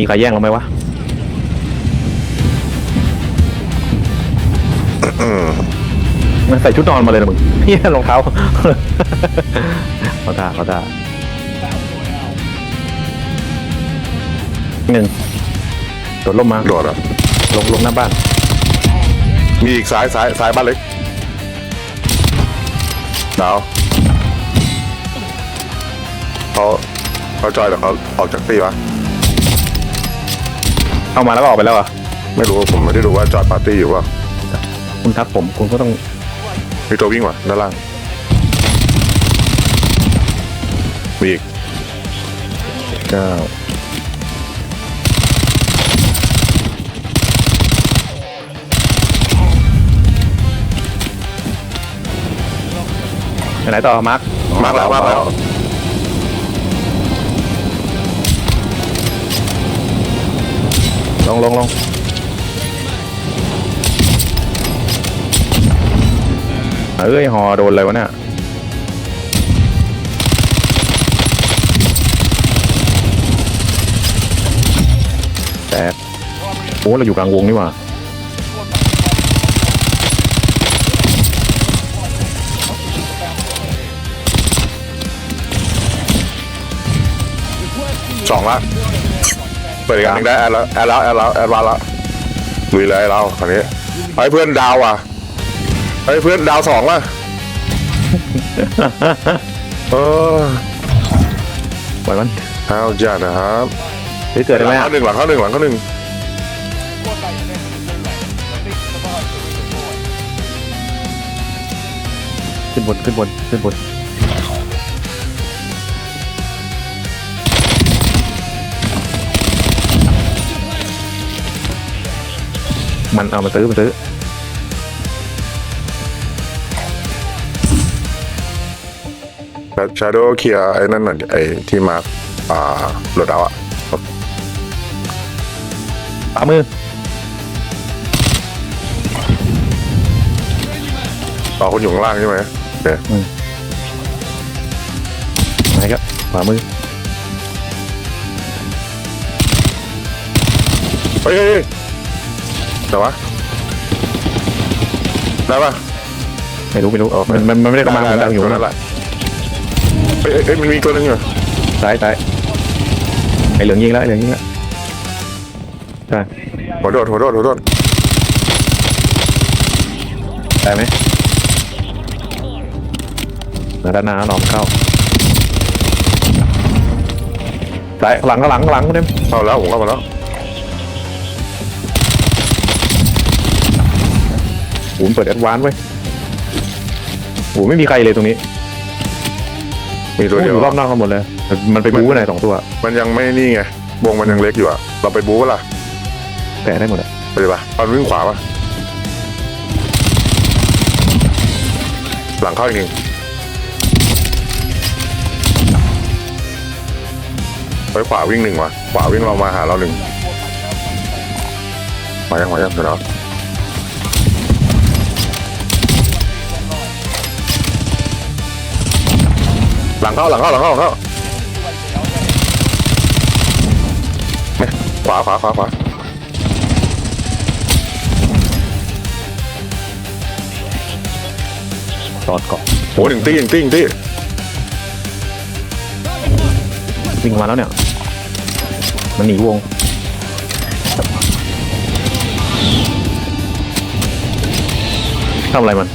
มีใครแย่งเราไหมวะมันใส่ชุดนอนมาเลยนะมึงเฮียรองเท้าเขาด่าเขาด่าหนึ่งโดดล่มมาโดดอะลงลงหน้าบ้าน มีอีกซ้ายซ้ายซ้ายบ้านเล็กดาวเขาเขาจอยแต่เขาออกจากตีวะ เข้ามาแล้วก็ออกไปแล้วเหรอะไม่รู้ผมไม่ได้ดูว่าจอดปาร์ตี้อยู่ว่าคุณทักผมคุณก็ต้องมีตัววิ่งว่ะด้านล่างมีอีกเก้าไปไหนต่อมาร์คมาแล้วมาแล้ว ลงลงลงเอ้ยหอโดนอะไรวะเนี่ยแตกโอ้เราอยู่กลางวงนี่หว่าสองละ ปิดอีกอันหนึงได้แอดแล้วแอดแล้วแอดแล้วแอดวานแล้วลุยเลยเราคราวนี้ไอ้เพื่อนดาวอะไอ้เพื่อนดาวสองว่ะเออปล่อยมันเอาจัดนะครับเฮ้ยเกิดอะไรไหมหลังอะเข้าหนึ่งหลังเข้าหนึ่งหลังเข้าหนึ่งขึ้นบนขึ้นบนขึ้นบน มันเอามาซื้อมาซื้อชาโดว์เคลียร์ไอ้นั่นหน่อยดิไอ้ที่มาร์คอ่าโหลดเอาอะขวามือต่อคนอยู่ข้างล่างใช่ไหมโอเคไหนครับขวามือเฮ้ยเฮ้ยเฮ้ย แต่ว่าได้ปะไม่รู้ไม่รู้เออมันมันมันไม่ได้กำลังมันดังอยู่นั่นแหละเฮ้ยเฮ้ยเฮ้ยมันมีตัวหนึงอยู่ซ้ายซ้ายไอเหลืองยิงแล้วไอเหลืองยิงแล้วใช่หัวโดดหัวโดดหัวโดดได้ไหมแล้วด้านหน้าลองเข้าซ้ายหลังข้างหลังข้างหลังเต็ม เข้าแล้วผมเข้ามาแล้ว หูเปิดแอดวานซ์ไว้โหูไม่มีใครเลยตรงนี้มีตัวเดียว อยู่รอบนอกกันหมดเลยแต่มันไปบู๊กันไหนสองตัวมันยังไม่นี่ไงวงมันยังเล็กอยู่อะเราไปบู๊ปะล่ะแต่ได้หมดอะไปดิปะตอนวิ่งขวาปะหลังเข้าอีกหนึ่งไปขวาวิ่งหนึ่งว่ะขวาวิ่งเรามาหาเราหนึ่งมายังมายังเดี๋ยวเรา หลังเข้าหลังเข้าหลังเข้าหลังเข้าไม่ขวาขวาขวาขวาตอดเกาะโอ้หนึ่งตีหนึ่งตีหนึ่งตีวิ่งมาแล้วเนี่ย มันหนีวง ทำอะไรมัน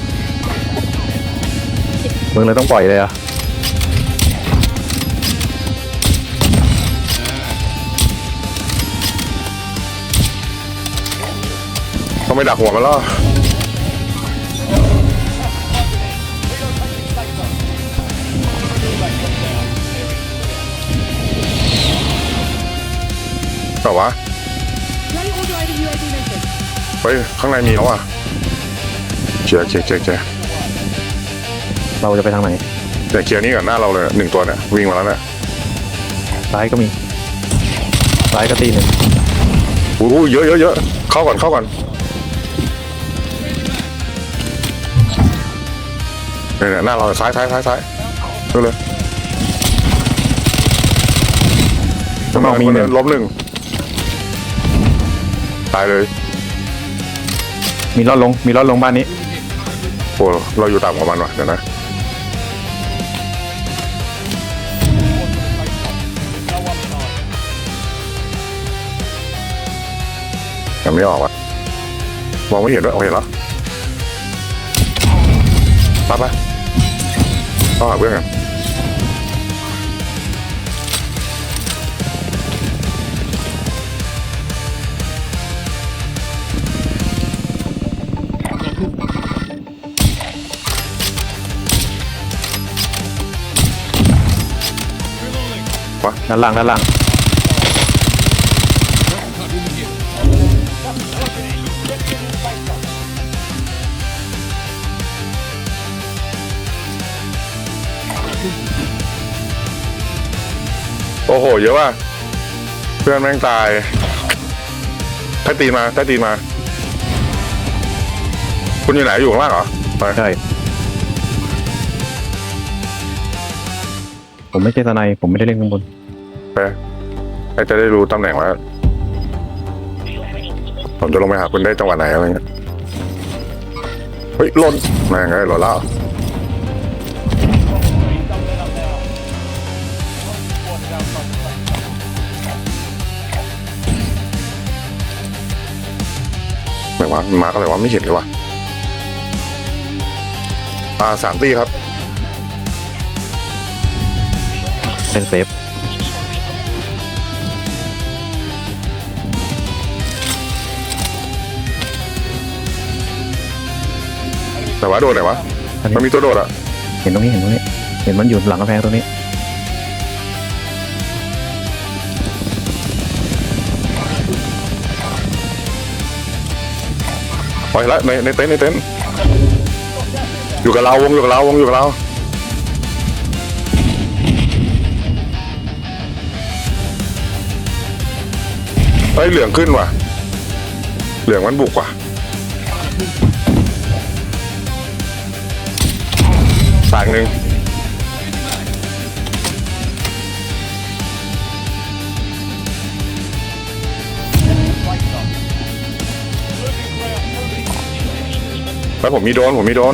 มึงเลยต้องปล่อยเลยอะ เขาไม่ดักหัวมันแล้วแต่ว่า Ready authorizing UAV mission. เฮ้ยข้างในมีแล้วอะเคลียร์เคลียร์เคลียร์เคลียร์เราจะไปทางไหนแต่เคลียร์นี่ก่อนหน้าเราเลยหนึ่งตัวเนี่ยวิ่งมาแล้วเนี่ยซ้ายก็มีซ้ายก็ตีหนึ่งโอ้โหเยอะเยอะเยอะเข้าก่อนเข้าก่อน เนี่ยเนี่ยหน้าเราซ้ายซ้ายซ้ายซ้ายเร็วเลยข้างนอกมีหนึ่งล้มหนึ่งตายเลย มีรถลง มีรถลงบ้านนี้โอ้เราอยู่ต่ำกว่ามันว่ะเดี๋ยวนะยังไม่ออกว่ะมองไม่เห็นด้วยโอเคเหรอไป้าป้าต้องหาเพื่ โอ้โห เยอะว่ะ เพื่อนแม่งตายถ้าตีนมาถ้าตีนมา คุณอยู่ไหนอยู่ข้างล่างเหรอไปใช่ ผมไม่ใช่ทนายผมไม่ได้เล่นข้างบน ไปให้จะได้รู้ตำแหน่งว่าผมจะลงไปหาคุณได้จังหวะไหนอะไรเงี้ย เฮ้ยหล่นแม่งไงหล่นแล้ว วะมันมาร์กอะไรวะไม่เห็นเลยวะอ่าสามตีครับเล่นเซฟแต่ว่าโดดไหนวะมันมีตัวโดดอะเห็นตรงนี้เห็นตรงนี้ เห็นมันอยู่หลังกำแพงตรงนี้ ปล่อยละในในเต็นท์ในเต็นท์อยู่กับเราวงอยู่กับเราวงอยู่กับเราไอ้เหลืองขึ้นว่ะ เหลืองมันบุกว่ะสางหนึ่ง แล้วผมมีโดนผมมีโดน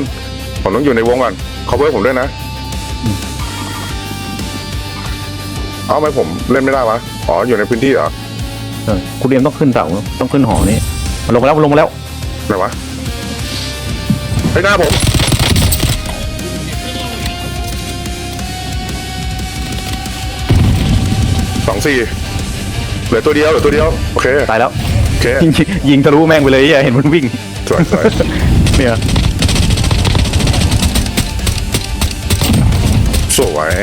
ผมต้องอยู่ในวงก่อนเขาเพิ่มผมด้วยนะ เอาไหมผมเล่นไม่ได้วะอ๋ออยู่ในพื้นที่เหรอเออคุณเรียมต้องขึ้นเสาต้องขึ้นหอนี้มันลงมาแล้วมันลงมาแล้วไหนวะไปหน้าผม สองสี่เหลือตัวเดียวเหลือตัวเดียว โอเค ตายแล้วโอเค ยิงยิงทะลุแม่งไปเลยไอ้เหี้ยเห็นมันวิ่ง สวยสวย เนี่ยสวย